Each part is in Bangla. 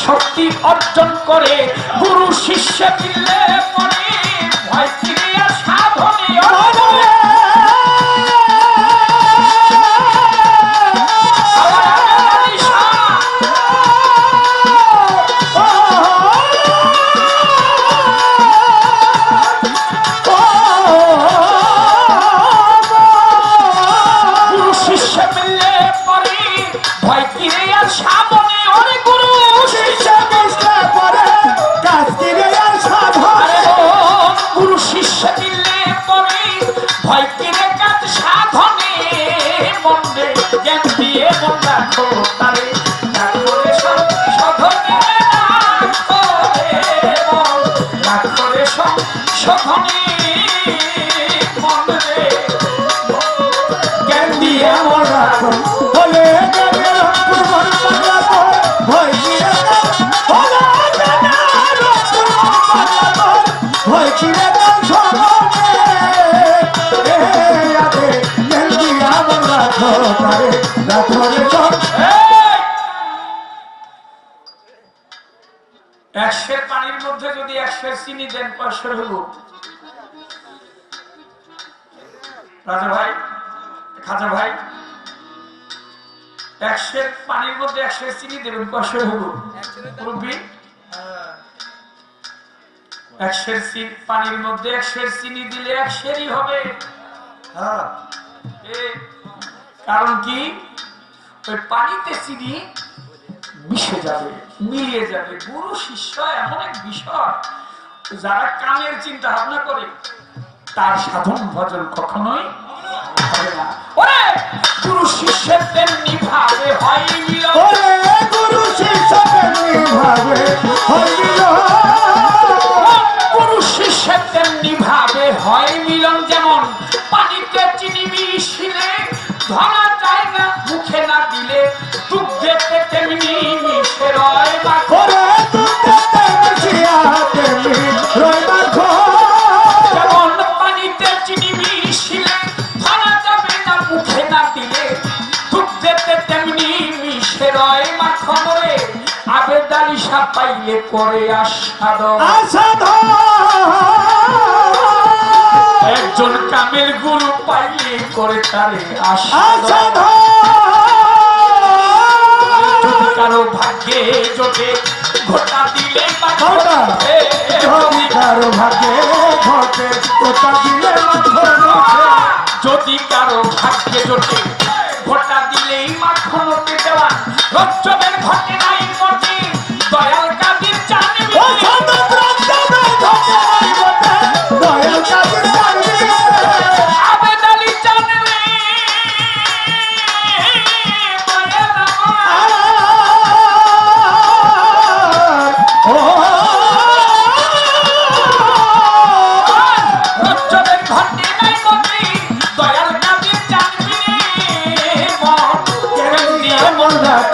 শক্তি অর্জন করে গুরু শিষ্য মিললে পরে ভয় কাজ সাধনে মন্দে জ্ঞান দিয়ে মন রাখো তারে জ্ঞান দিয়ে মন রাখো এই! একশের পানির মধ্যে যদি একশের চিনি দেন কয়শের হইব? রাজা ভাই খাজা ভাই একশের পানির মধ্যে চিনি দেবেন পানির মধ্যে একশের চিনি দিলে একশেরই হবে। এ, কারণ কি? ওই পানিতে চিনি মিশে যাবে মিলিয়ে যাবে। গুরু শিষ্য এমন এক বিষয় যারা কামের চিন্তা ভাবনা করে তার সাধন ভজন কখনোই হবে না। ওরে গুরু শিষ্যের তেমনি ভাবে হয় মিলন গুরু শিষ্য ভাবে গুরু শিষ্যের তেমনি ভাবে হয় মিলন যেমন পানিতে চিনি মিশিলে ধরা যায় না মুখে না দিলে। দুগ্ধেতে তেমনি মিশে রয় বা যেমন পানিতে চিনি মিশিলে ধরা যাবে না মুখে না দিলে। দুগ্ধেতে তেমনি মিশে রয় মাখন রে। আবেদারি পাইলে পরে আস্বাদন। আসাধ একজন কামের গুরু পাইলে করে তারে যদি কারও ভাগ্যে জোটে ঘটা দিলে ঘটা। ঘটে, যদি কারও ভাগে ঘটে তোতা দিলে যদি কারও ভাগ্যে জোটে ঘটা দিলেই মাখনকে দেওয়া। রজ্জবের ঘটে নাই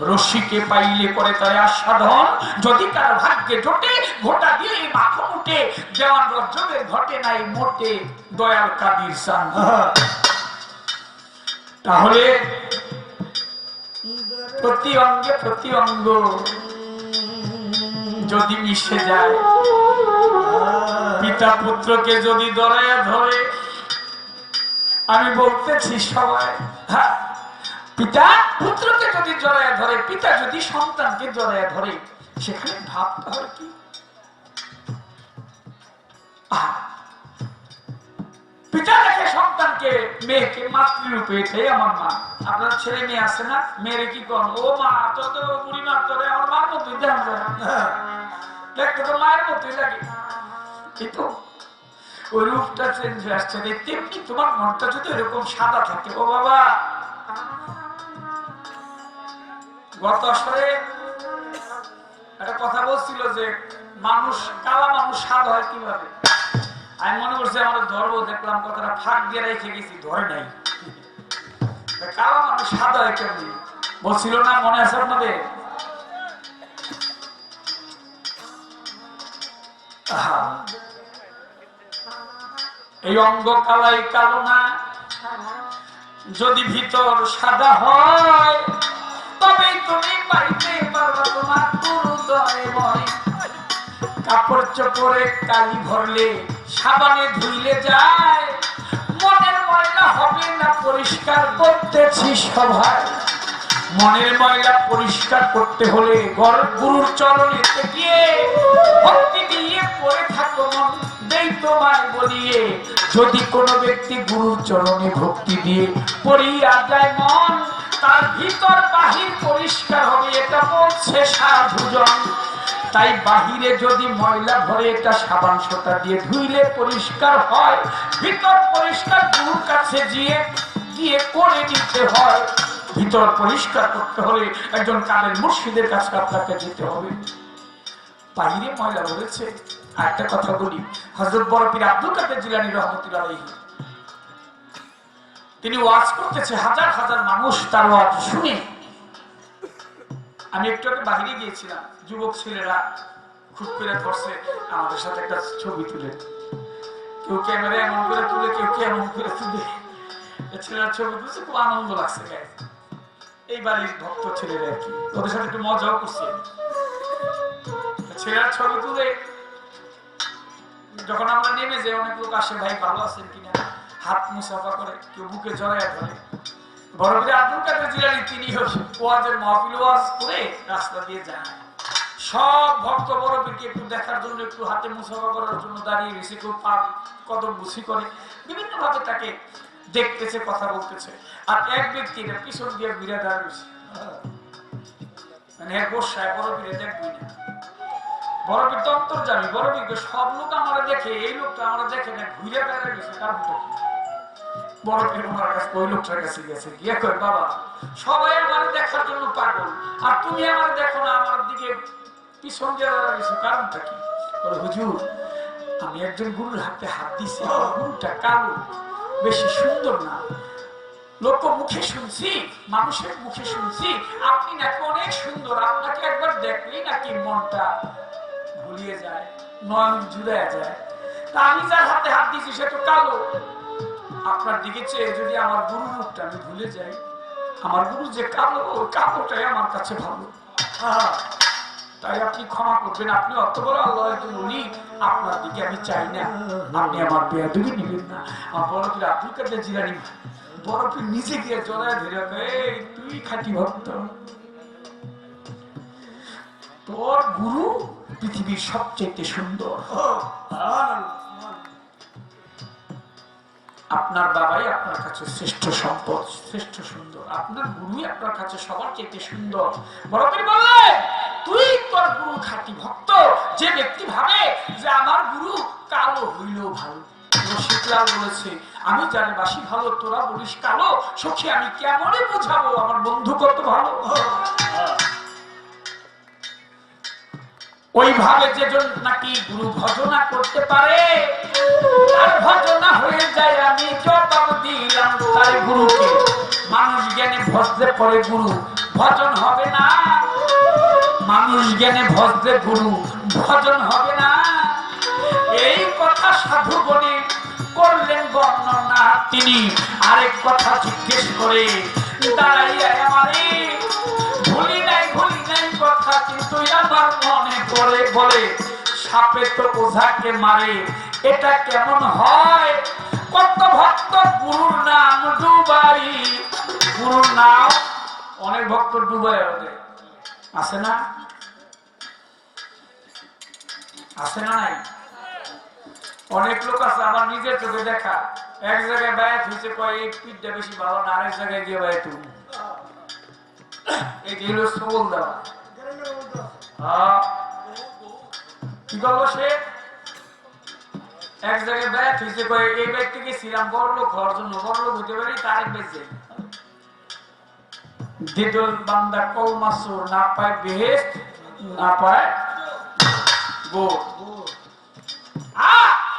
রশিকে পাইলে করে তাই আস্বাদন। যদি তার ভাগ্যে জোটে ঘোটা দিলে মাখন উঠে যেমন রজ্জবের ঘটে নাই মোটে দয়াল কাদির সান তাহলে প্রতি অঙ্গে প্রতি অঙ্গ যদি মিশে যায় পিতা পুত্রকে যদি দরায়া ধরে আমি বলতেছি সবাই হ্যাঁ, পিতা পুত্রকে যদি জড়ায়া ধরে, পিতা যদি সন্তানকে জড়ায়া ধরে সেখানে ভাবতে হয় কি? পিতা দেখে সন্তানকে, মেয়েকে মাতৃরূপে আমার মা। আপনার ছেলে মেয়ে আছে না? মেয়েরে কি কর ও মা তো তো বুড়ি মা আমার মার মতোই দেখান যায় দেখতে তো মায়ের মতোই লাগে। কিন্তু ওই রূপটা চেঞ্জ হয়ে আসছে। তেমনি তোমার মনটা যদি এরকম সাদা থাকে। ও বাবা! গত আসরে একটা কথা বলছিল যে মানুষ, কালা মানুষ স্বাদ হয় কীভাবে? আমি মনে করছি আমার ধরবো, দেখলাম কথাটা ফাঁক দিয়ে রেখে গেছি, ধরে নাই। কালা মানুষ স্বাদ হয় কেমনি? বলছিল না, মনে আছে আপনাদের? এই অঙ্গ কালাই কালো না, যদি ভিতর সাদা হয় তবে তুমি পাইতে পারবা তোমার কাপড় চোপড়ে কালি ভরলে, সাবানে ধুইলে যায়। মনের ময়লা হবে না পরিষ্কার করতেছি সভায়। মনের ময়লা পরিষ্কার করতে হলে গর- গুরুর চরণেতে গিয়ে ভক্তি দিয়ে পড়ে থাকো মন, দেই তোমায় বলিয়ে। যদি কোনো ব্যক্তি গুরুর চরণে ভক্তি দিয়ে পড়িয়া যায় মন তার ভিতর বাহির পরিষ্কার হবে, এটা বলছে সাধুজন। তাই বাহিরে যদি ময়লা ভরে এটা সাবান সোতা দিয়ে ধুইলে পরিষ্কার হয়, ভিতর পরিষ্কার গুরুর কাছে গিয়ে গিয়ে করে নিতে হয়। ভিতর পরিষ্কার করতে হলে একজন কালের মুর্শিদের কাছে আপনাকে যেতে হবে। বাহিরে ময়লা রয়েছে আর একটা কথা বলি হজরত বরফির আব্দুল কাদের জিলানি রহমতুল্লাহ। তিনি ওয়াজ করতেছে, হাজার হাজার মানুষ তার ওয়াজ শুনে। আমি একটু আগে বাহিরে গিয়েছিলাম, যুবক ছেলেরা খুব করে ধরছে, আমাদের সাথে একটা ছবি তুলে। কেউ ক্যামেরা এমন করে তুলে, কেউ কেমন করে তুলে। ছেলেরা ছবি তুলছে, খুব আনন্দ লাগছে এই বাড়ির ভক্ত ছেলেরা আর কি। ওদের সাথে একটু মজাও করছি। ছেলেরা ছবি তুলে, যখন আমরা নেমে যাই, অনেক লোক আসে, ভাই, ভালো আছেন কিনা? হাত মুসাফা করে কেউ বুকে জড়ায় ধরে। বড়বীর আব্দুল কাদের জিলানি, তিনি ওয়াজের মহফিল ওয়াজ করে রাস্তা দিয়ে যান সব ভক্ত বড়বীরকে একটু দেখার জন্য, একটু হাতে মুসাফা করার জন্য দাঁড়িয়ে রয়েছে, কেউ পা কদম বুঝি করে। বিভিন্ন ভাবে তাকে দেখতেছে, কথা বলতেছে। আর এক ব্যক্তি এটা পিছন দিয়ে ঘুরে দাঁড়িয়েছে মানে এক বসায় বড়বীরে দেখবি না। বড়বীর তো অন্তর্জামী বড়বীরকে সব লোক আমরা দেখে, এই লোকটা আমরা দেখে না, ঘুরে বেড়ায় গেছে কারণটা আমি একজন গুরুর হাতে হাত দিছি গুরুটা কালো, বেশি সুন্দর না। লোক মুখে শুনছি, মানুষের মুখে শুনছি, আপনি নাকি অনেক সুন্দর। আপনাকে একবার দেখলেই নাকি মনটা ভুলিয়ে যায়, নয়ন জুড়ে যায়। তা আমি যার হাতে হাত দিয়েছি, সে তো কালো। আপনার দিকে চেয়ে যদি আমার গুরু রূপটা আমি ভুলে যাই, আমার গুরু যে কালো, কালোটাই আমার কাছে ভালো। তাই আপনি ক্ষমা করবেন, আপনি অত বড় আল্লাহ একজন উনি আপনার দিকে আমি চাই না। আপনি আমার বেয়াদুবি নিবেন না। আমার বড় পীর জিলানি বড় পীর নিজে গিয়ে জড়ায় ধরে তুই খাঁটি ভক্ত। তোর গুরু পৃথিবীর সবচেয়ে সুন্দর। আপনার বাবাই আপনার কাছে শ্রেষ্ঠ সম্পদ, শ্রেষ্ঠ সুন্দর। আপনার গুরুই আপনার কাছে সবার চাইতে সুন্দর। বড় করে বললে, তুই তোর গুরু খাঁটি ভক্ত। যে ব্যক্তি ভাবে যে আমার গুরু কালো হইলেও ভালো। রসিকলাল বলেছে, আমি জানি বাসি ভালো, তোরা বলিস কালো। সখী, আমি কেমনে বোঝাবো? আমার বন্ধু কত ভালো? ওইভাবে যেজন নাকি গুরু ভজনা করতে পারে আর হয়ে যায়, আমি জবাব দিলাম তার গুরুকে। মানুষ জ্ঞানে ভজতে পরে গুরু, ভজন হবে না। মানুষ জ্ঞানে ভজতে গুরু, ভজন হবে না। এই কথা সাধু বনে করলেন বর্ণনা তিনি। আরেক কথা জিজ্ঞেস করে, দাঁড়াইয়া আমারে, ভুলি নাই ভুলি নাই কথা কিন্তু আমার মনে পড়ে বলে, সাপে তো ওঝাকে মারে এটা কেমন হয়? কত ভক্ত গুরুর নাম ডুবাই গুরুর নাম অনেক ভক্ত ডুবাই ওদের আছে না? আছে না নাই? অনেক লোক আছে আমার নিজের চোখে দেখা। এক জায়গায় ব্যয় হয়েছে, কয়, এই পিঠটা বেশি ভালো না, আরেক জায়গায় গিয়ে ব্যয় তুমি এই হলো সবল দেওয়া। কি করব সে? এক জায়গায় ব্যয় হয়েছে এই ব্যক্তিকে শ্রীরাম বড় হওয়ার জন্য বড় লোক পারে পারি তার বেঁচে দিদল বান্দা কলমাসুর না পায় বেহেস্ট না পায় গুড়